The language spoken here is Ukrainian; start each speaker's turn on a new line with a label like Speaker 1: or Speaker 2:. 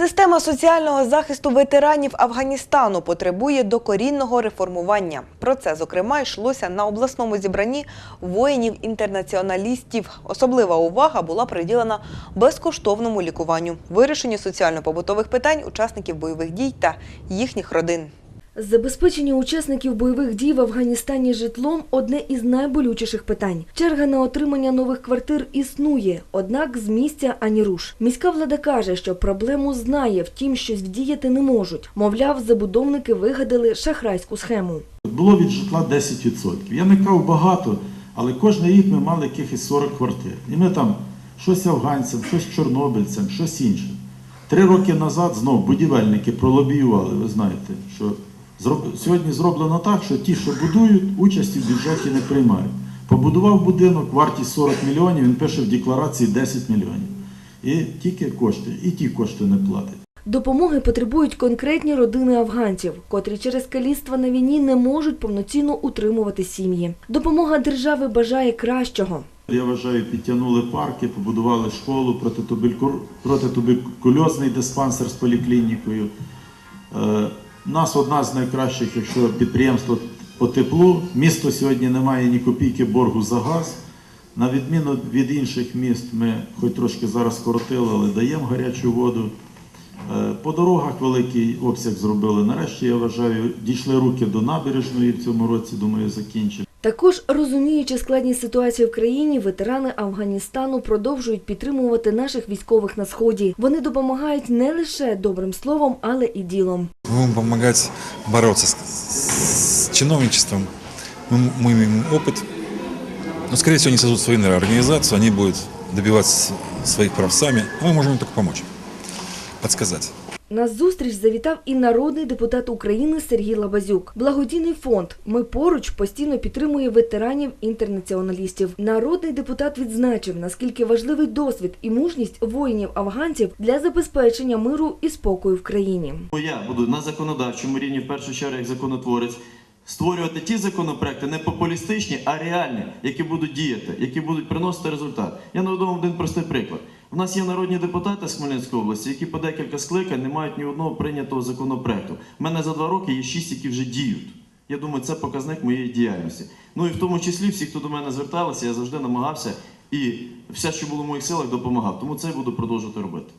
Speaker 1: Система соціального захисту ветеранів Афганістану потребує докорінного реформування. Про це, зокрема, йшлося на обласному зібранні воїнів-інтернаціоналістів. Особлива увага була приділена безкоштовному лікуванню, вирішенню соціально-побутових питань учасників бойових дій та їхніх родин.
Speaker 2: Забезпечення учасників бойових дій в Афганістані житлом – одне із найболючіших питань. Черга на отримання нових квартир існує, однак з місця ані руш. Міська влада каже, що проблему знає, втім щось вдіяти не можуть. Мовляв, забудовники вигадали шахрайську схему.
Speaker 3: Було від житла 10%. Я не кажу багато, але кожен рік ми мали якихось 40 квартир. І ми там щось афганцям, щось чорнобильцям, щось інше. Три роки назад знов будівельники пролобіювали, ви знаєте, що сьогодні зроблено так, що ті, що будують, участі в бюджеті не приймають. Побудував будинок, вартість 40 мільйонів, він пише в декларації 10 мільйонів. І тільки кошти, і ті кошти не платять.
Speaker 2: Допомоги потребують конкретні родини афганців, котрі через каліцтва на війні не можуть повноцінно утримувати сім'ї. Допомога держави бажає кращого.
Speaker 3: Я вважаю, підтягнули парки, побудували школу, протитуберкульозний диспансер з поліклінікою. У нас одна з найкращих, якщо підприємство по теплу. Місто сьогодні не має ні копійки боргу за газ. На відміну від інших міст, ми хоч трошки зараз скоротили, але даємо гарячу воду. Е, По дорогах великий обсяг зробили. Нарешті, я вважаю, дійшли руки до набережної в цьому році, думаю, закінчимо.
Speaker 2: Також, розуміючи складність ситуації в країні, ветерани Афганістану продовжують підтримувати наших військових на сході. Вони допомагають не лише добрим словом, але і ділом.
Speaker 4: Мы будем помогать бороться с, с чиновничеством. Мы, мы имеем опыт. Но, скорее всего, они создадут свою наверное, организацию, они будут добиваться своих прав сами. А мы можем им только помочь, подсказать.
Speaker 2: На зустріч завітав і народний депутат України Сергій Лабазюк. Благодійний фонд Ми поруч постійно підтримує ветеранів інтернаціоналістів. Народний депутат відзначив, наскільки важливий досвід і мужність воїнів-афганців для забезпечення миру і спокою в країні.
Speaker 5: Я буду на законодавчому рівні, в першу чергу, як законотворець, створювати ті законопроекти не популістичні, а реальні, які будуть діяти, які будуть приносити результат. Я наведу один простий приклад. У нас є народні депутати з Хмельницької області, які по декілька скликань не мають ні одного прийнятого законопроекту. У мене за два роки є шість, які вже діють. Я думаю, це показник моєї діяльності. Ну і в тому числі всі, хто до мене зверталися, я завжди намагався і все, що було в моїх силах, допомагав. Тому це я буду продовжувати робити.